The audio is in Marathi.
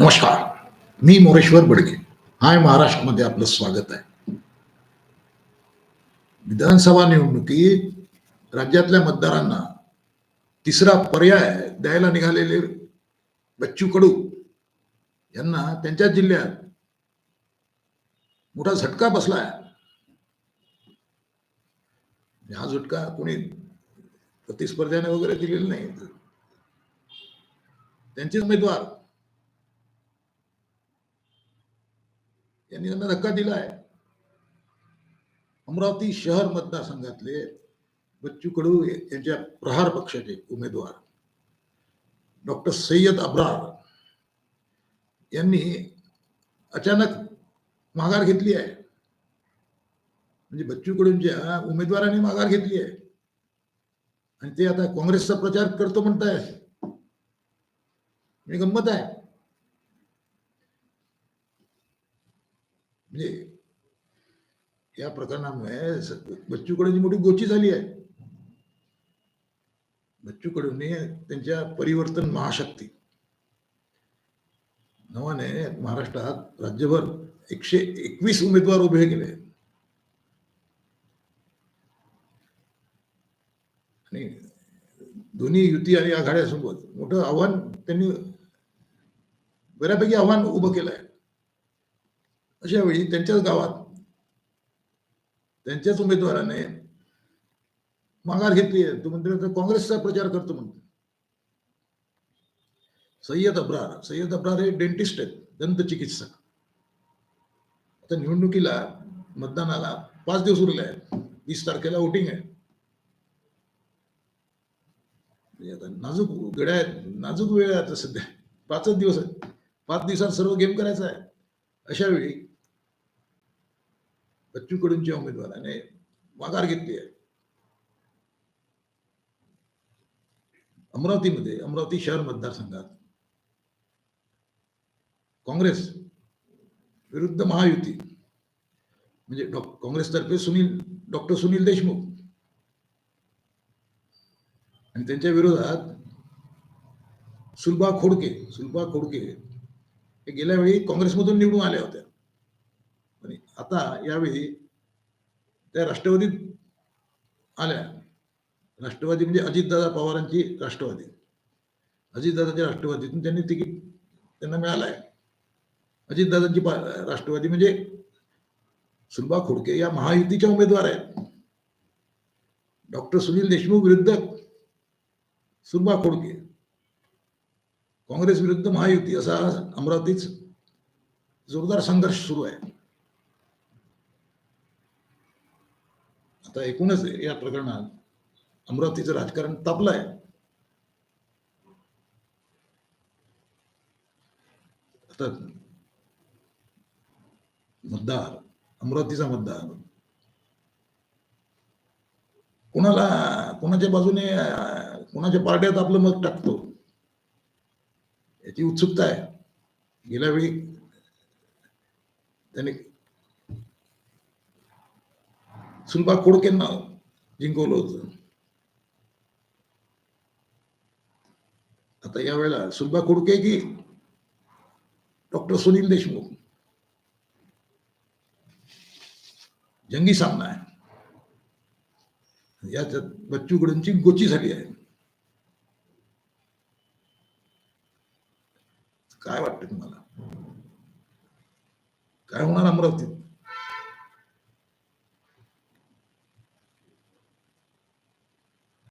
नमस्कार. मी मोरेश्वर बडके हाय महाराष्ट्रमध्ये आपलं स्वागत आहे. विधानसभा निवडणुकीत राज्यातल्या मतदारांना तिसरा पर्याय द्यायला निघालेले बच्चू कडू यांना त्यांच्या जिल्ह्यात मोठा झटका बसलाय. हा झटका कोणी प्रतिस्पर्ध्याने वगैरे दिलेला नाही. त्यांचे उमेदवार यांनी त्यांना धक्का दिलाय. अमरावती शहर मतदारसंघातले बच्चू कडू यांच्या प्रहार पक्षाचे उमेदवार. डॉक्टर सय्यद अब्रार यांनी अचानक माघार घेतली आहे. म्हणजे बच्चू कडूंच्या उमेदवारांनी माघार घेतली आहे. आणि ते आता काँग्रेसचा प्रचार करतो म्हणताय म्हणजे गंमत आहे. म्हणजे या प्रकरणामुळे बच्चू कडूंची मोठी गोची झाली आहे बच्चू कडूंनी त्यांच्या परिवर्तन महाशक्ती. नवाने महाराष्ट्रात राज्यभर एकशे एकवीस उमेदवार उभे केले. आणि दोन्ही युती आणि आघाड्यासोबत मोठं आव्हान त्यांनी बऱ्यापैकी आव्हान उभं केलं आहे अशा वेळी त्यांच्याच गावात त्यांच्याच उमेदवाराने माघार घेतली आहे. तो म्हणतो काँग्रेसचा प्रचार करतो म्हणतो. सय्यद अब्रार सय्यद अब्रार हे डेंटिस्ट आहेत दंत चिकित्सक. आता निवडणुकीला मतदानाला पाच दिवस उरले आहेत. वीस तारखेला वोटिंग आहे. म्हणजे आता नाजूक गड्या आहेत नाजूक वेळ आहे आता सध्या. पाचच दिवस आहेत. पाच दिवसात सर्व गेम करायचा आहे. अशा वेळी बच्चूकडूंच्या उमेदवाराने माघार घेतली आहे. अमरावतीमध्ये अमरावती शहर मतदारसंघात काँग्रेस विरुद्ध महायुती. म्हणजे डॉ काँग्रेसतर्फे सुनील डॉक्टर सुनील देशमुख. आणि त्यांच्या विरोधात सुलभा खोडके सुलभा खोडके हे गेल्या वेळी काँग्रेसमधून निवडून आल्या होत्या. आता यावेळी त्या राष्ट्रवादीत आल्या. राष्ट्रवादी म्हणजे अजितदादा पवारांची राष्ट्रवादी. अजितदादाच्या राष्ट्रवादीतून त्यांनी तिकीट त्यांना मिळालं आहे अजितदादांची पा- राष्ट्रवादी म्हणजे सुलभा खोडके या महायुतीच्या उमेदवार आहेत. डॉक्टर सुनील देशमुख विरुद्ध सुलभा खोडके. काँग्रेस विरुद्ध महायुती असा अमरावतीच जोरदार संघर्ष सुरू आहे. आता एकूणच या प्रकरणात अमरावतीचं राजकारण तापलंय. आता मतदार अमरावतीचा मतदार कोणाला कोणाच्या बाजूने कोणाच्या पार्ट्यात आपलं मत टाकतो याची उत्सुकता आहे. गेल्या वेळी त्याने सुलभा नाव जिंकवलं होतं. आता यावेळेला सुलभा खोडके की डॉक्टर सुनील देशमुख. जंगी सामना आहे. याच्यात बच्चू कडूंची गोची झाली आहे. काय वाटतं तुम्हाला? काय होणार अमरावतीत?